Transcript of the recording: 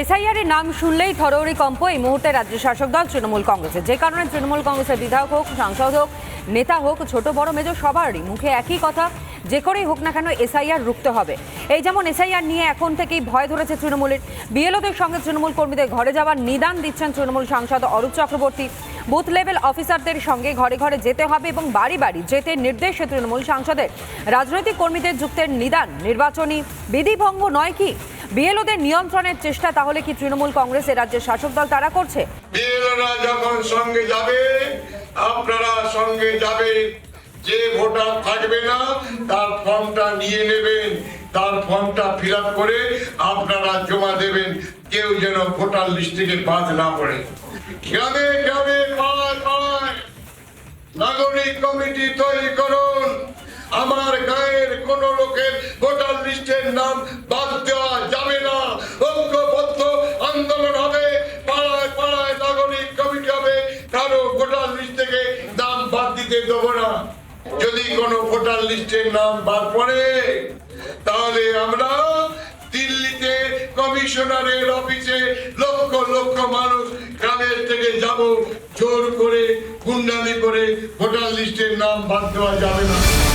SIR এর নাম শুনলেই থরৌরি কম্প। এই মুহূর্তে রাজ্য শাসক দল তৃণমূল কংগ্রেসের। যে কারণে তৃণমূল কংগ্রেসের বিধায়ক হোক, সাংসদ হোক, নেতা হোক, ছোট, বড় মেজো সবারই মুখে একই কথা। যে করেই হোক না কেন এসআইআর রুখতে হবে। এই যেমন এসআইআর নিয়ে এখন থেকেই ভয় ধরেছে তৃণমূলের। বিএলওদের সঙ্গে তৃণমূল কর্মীদের ঘরে যাওয়ার নিদান দিচ্ছেন তৃণমূল সাংসদ অরূপ চক্রবর্তী। বুথ লেভেল অফিসারদের সঙ্গে ঘরে ঘরে যেতে হবে এবং বাড়ি বাড়ি যেতে নির্দেশ তৃণমূল সাংসদের। রাজনৈতিক কর্মীদের যুক্তের নিদান। নির্বাচনী বিধিভঙ্গ নয় কি? বিএলওদের নিয়ন্ত্রণের চেষ্টা, তাহলে কি তৃণমূল কংগ্রেসের রাজ্যের শাসক দল তারা করছে? যখন সঙ্গে যাবে, আপনারা সঙ্গে যাবেন যে ভোটার থাকবে না, তার ফর্মটা নিয়ে নেবেন, তার ফর্মটা ফিল করে আপনারা জমা দেবেন। কেউ যেন ভোটার লিস্ট থেকে বাদ না পড়ে। গ্রামে গ্রামে পাড়ায় পাড়ায় নাগরিক কমিটি তৈরি করুন। আমার গায়ের কোন লোকের ভোটার লিস্টের নাম ভোটার বাদ দিতে না। যদি ভোটার লিস্টের নাম বাদ পড়ে, তাহলে আমরা দিল্লিতে কমিশনারের অফিসে লক্ষ লক্ষ মানুষ গ্রামের থেকে যাব। জোর করে, গুন্ডামি করে ভোটার লিস্টের নাম বাদ দেওয়া যাবে না।